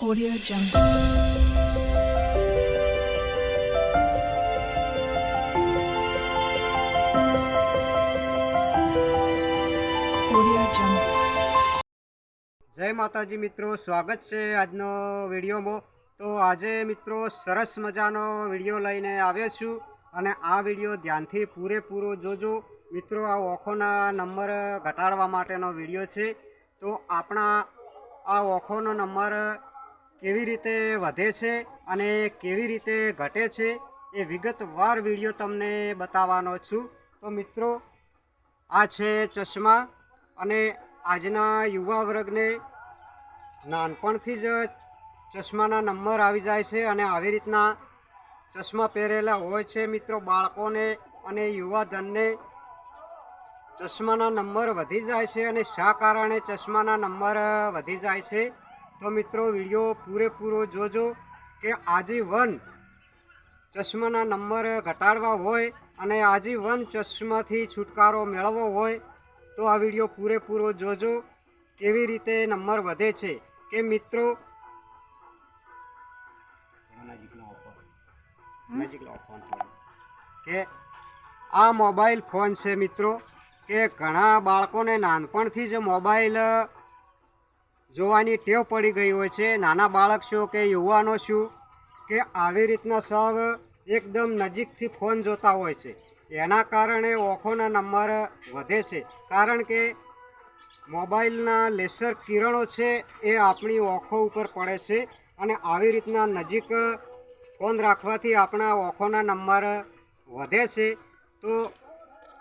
Audio Jungle. જય માતાજી મિત્રો, સ્વાગત છે આજનો વિડીયોમાં. તો આજે મિત્રો સરસ મજાનો વીડિયો લઈને આવ્યો છું અને આ વીડિયો ધ્યાનથી પૂરેપૂરો જોજો. મિત્રો, આ ઓખોના નંબર ઘટાડવા માટેનો વીડિયો છે. તો આપણા આ ઓખોનો નંબર કેવી રીતે વધે છે અને કેવી રીતે ઘટે છે એ વિગતવાર વીડિયો તમને બતાવવાનો છું. તો મિત્રો, આ છે ચશ્મા અને આજના યુવા વર્ગને નાનપણથી જ ચશ્માના નંબર આવી જાય છે અને આવી રીતના ચશ્મા પહેરેલા હોય છે મિત્રો બાળકોને અને યુવાધનને. ચશ્માના નંબર વધી જાય છે અને શા કારણે ચશ્માના નંબર વધી જાય છે? તો મિત્રો વીડિયો પૂરેપૂરો જોજો કે આજીવન ચશ્માના નંબર ઘટાડવા હોય અને આજીવન ચશ્માથી છુટકારો મેળવવો હોય તો આ વીડિયો પૂરેપૂરો જોજો. કેવી રીતે નંબર વધે છે? કે મિત્રો કે આ મોબાઈલ ફોન છે મિત્રો કે ઘણા બાળકોને નાનપણથી જ મોબાઈલ જોવાની ટેવ પડી ગઈ હોય છે. નાના બાળક શું કે યુવાનો શું કે આવી રીતના સૌ એકદમ નજીકથી ફોન જોતા હોય છે. એના કારણે ઓખોના નંબર વધે છે. કારણ કે મોબાઈલના લેસર કિરણો છે એ આપણી ઓખો ઉપર પડે છે અને આવી રીતના નજીક ફોન રાખવાથી આપણા ઓખોના નંબર વધે છે. તો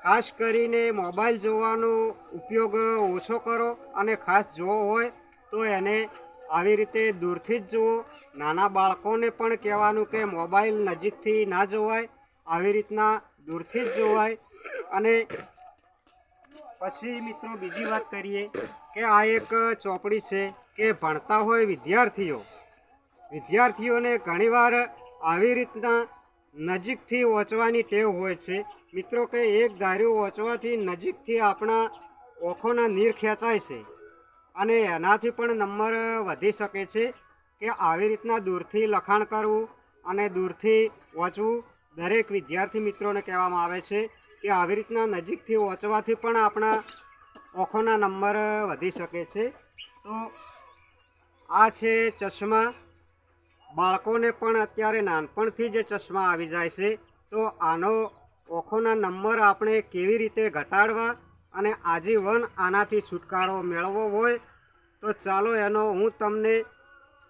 ખાસ કરીને મોબાઈલ જોવાનો ઉપયોગ ઓછો કરો અને ખાસ જોવો હોય તો એને આવી રીતે દૂરથી જ જુઓ, નાના બાળકોને પણ કહેવાનું કે મોબાઈલ નજીકથી ના જોવાય, આવી રીતના દૂરથી જ જોવાય. અને પછી મિત્રો બીજી વાત કરીએ કે આ એક ચોપડી છે કે ભણતા હોય વિદ્યાર્થીઓ. વિદ્યાર્થીઓને ઘણીવાર આવી રીતના નજીકથી વાંચવાની ટેવ હોય છે. મિત્રો કે એક ધાર્યું વાંચવાથી નજીકથી આપણા ઓખોના નીર ખેંચાય છે. અને એનાથી પણ નંબર વધી શકે છે કે આવી રીતના દૂરથી લખાણ કરવું અને દૂરથી વાંચવું દરેક વિદ્યાર્થી મિત્રોને કહેવામાં આવે છે કે આવી રીતના નજીકથી વાંચવાથી પણ આપણા ઓખોના નંબર વધી શકે છે. તો આ છે ચશ્મા. બાળકોને પણ અત્યારે નાનપણથી જ ચશ્મા આવી જાય છે. તો આનો ઓખોના નંબર આપણે કેવી રીતે ઘટાડવા અને આજીવન આનાથી છુટકારો મેળવવો હોય, તો ચાલો એનો હું તમને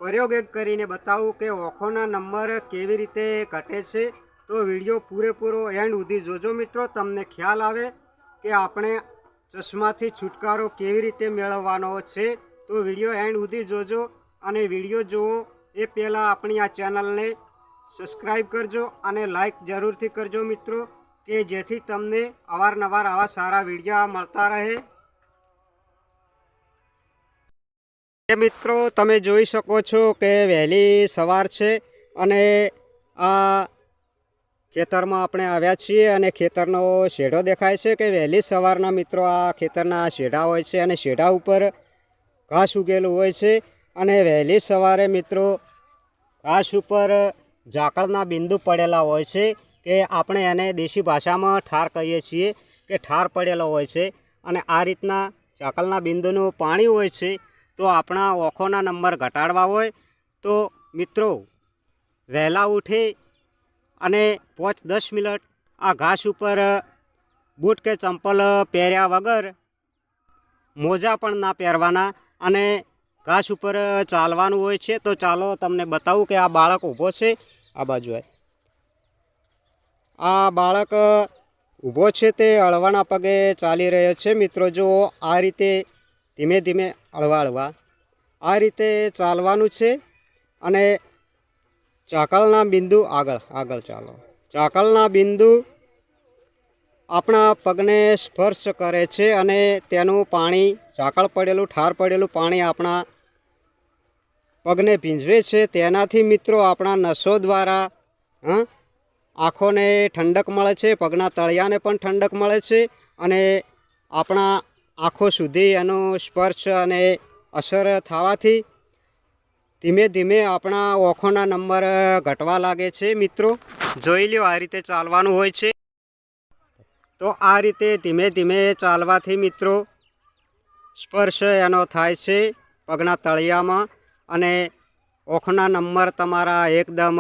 પ્રયોગ એક કરીને બતાવું કે ઓખોના નંબર કેવી રીતે ઘટે છે. તો વીડિયો પૂરેપૂરો એન્ડ સુધી જોજો મિત્રો, તમને ખ્યાલ આવે કે આપણે ચશ્માથી છુટકારો કેવી રીતે મેળવવાનો છે. તો વીડિયો એન્ડ સુધી જોજો અને વીડિયો જુઓ એ પહેલાં આપણી આ ચેનલને સબસ્ક્રાઈબ કરજો અને લાઈક જરૂરથી કરજો મિત્રો. કે જેથી તમને અવારનવાર આવા સારા વીડિયો મળતા રહે. મિત્રો, તમે જોઈ શકો છો કે વહેલી સવાર છે અને આ ખેતરમાં આપણે આવ્યા છીએ અને ખેતરનો શેઢો દેખાય છે કે વહેલી સવારના મિત્રો આ ખેતરના શેઢા હોય છે અને શેઢા ઉપર ઘાસ ઉગેલું હોય છે અને વહેલી સવારે મિત્રો ઘાસ ઉપર ઝાકળના બિંદુ પડેલા હોય છે. કે આપણે એને દેશી ભાષામાં ઠાર કહીએ છીએ કે ઠાર પડેલો હોય છે અને આ રીતના ચકલના બિંદુનું પાણી હોય છે તો આપણા ઓખોના નંબર ઘટાડવા હોય તો મિત્રો વહેલા ઉઠે અને પાંચ દસ મિનિટ આ ઘાસ ઉપર બૂટ કે ચંપલ પહેર્યા વગર મોજા પણ ના પહેરવાના અને ઘાસ ઉપર ચાલવાનું હોય છે તો ચાલો તમને બતાવું કે આ બાળક ઊભો છે આ બાજુ. આ બાળક ઊભો છે તે હળવાના પગે ચાલી રહ્યો છે. મિત્રો, જો આ રીતે ધીમે ધીમે હળવા હળવા આ રીતે ચાલવાનું છે અને ચાકળના બિંદુ આગળ આગળ ચાલો. ચાકળના બિંદુ આપણા પગને સ્પર્શ કરે છે અને તેનું પાણી, ચાકળ પડેલું, ઠાર પડેલું પાણી આપણા પગને ભીંજવે છે. તેનાથી મિત્રો, આપણા નસો દ્વારા, હં આંખોને ઠંડક મળે છે, પગના તળિયાને પણ ઠંડક મળે છે અને આપણા આંખો સુધી એનો સ્પર્શ અને અસર થવાથી ધીમે ધીમે આપણા ઓખોના નંબર ઘટવા લાગે છે મિત્રો. જોઈ લ્યો આ રીતે ચાલવાનું હોય છે. તો આ રીતે ધીમે ધીમે ચાલવાથી મિત્રો સ્પર્શ એનો થાય છે પગના તળિયામાં અને ઓખના નંબર તમારા એકદમ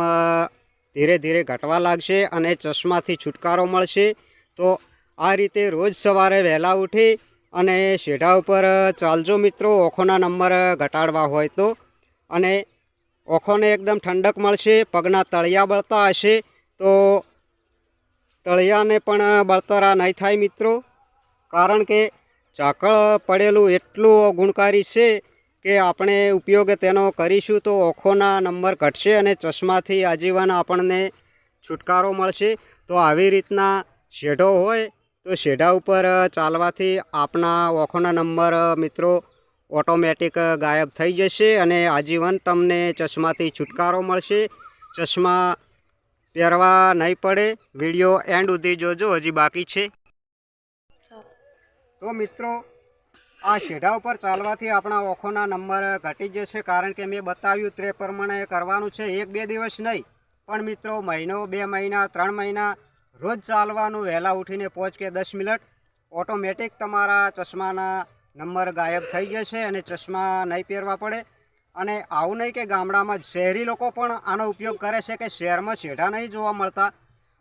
ધીરે ધીરે ઘટવા લાગશે અને ચશ્માથી છુટકારો મળશે. તો આ રીતે રોજ સવારે વહેલા ઉઠી અને શેઢા ઉપર, ચાલજો મિત્રો, ઓખોના નંબર ઘટાડવા હોય તો. અને ઓખોને એકદમ ઠંડક મળશે, પગના તળિયા બળતા હશે. તો તળિયાને પણ બળતરા નહીં થાય મિત્રો. કારણ કે ઝાકળ પડેલું એટલું ગુણકારી છે કે આપણે ઉપયોગ તેનો કરીશું તો ઓખોના નંબર ઘટશે અને ચશ્માથી આજીવન આપણને છુટકારો મળશે. તો આવી રીતના શેઢો હોય તો શેઢા ઉપર ચાલવાથી આપણા ઓખોના નંબર મિત્રો ઓટોમેટિક ગાયબ થઈ જશે અને આજીવન તમને ચશ્માથી છુટકારો મળશે. ચશ્મા પહેરવા નહીં પડે. વીડિયો એન્ડ સુધી જોજો. હજી બાકી છે. તો મિત્રો આ શેઢા ઉપર ચાલવાથી આપણા ઓખોના નંબર ઘટી જશે કારણ કે મેં બતાવ્યું તે પ્રમાણે કરવાનું છે એક બે દિવસ નહીં. પણ મિત્રો, મહિનો, બે મહિના, ત્રણ મહિના, રોજ ચાલવાનું, વહેલા ઉઠીને પહોંચ કે દસ મિનિટ, ઓટોમેટિક તમારા ચશ્માના નંબર ગાયબ થઈ જશે અને ચશ્મા નહીં પહેરવા પડે. અને આવું નહીં કે ગામડામાં શહેરી લોકો પણ આનો ઉપયોગ કરે છે કે શહેરમાં શેઢા નહીં જોવા મળતા.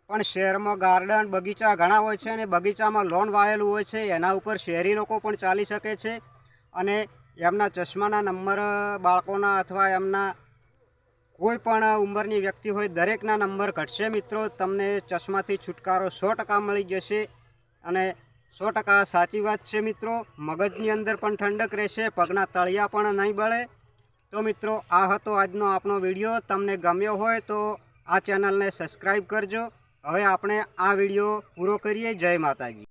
પણ શહેરમાં ગાર્ડન, બગીચા ઘણા હોય છે અને બગીચામાં લોન વાયેલું હોય છે. એના ઉપર શહેરી લોકો પણ ચાલી શકે છે અને એમના ચશ્માના નંબર, બાળકોના અથવા એમના કોઈ પણ ઉંમરની વ્યક્તિ હોય, દરેકના નંબર ઘટશે મિત્રો. તમને ચશ્માથી છુટકારો સો ટકા મળી જશે અને સો ટકા સાચી વાત છે મિત્રો. મગજની અંદર પણ ઠંડક રહેશે, પગના તળિયા પણ નહીં બળે. તો મિત્રો, આ હતો આજનો આપણો વીડિયો. તમને ગમ્યો હોય તો આ ચેનલને સબસ્ક્રાઈબ કરજો. હવે આપણે આ વીડિયો પૂરો કરીએ. જય માતાજી.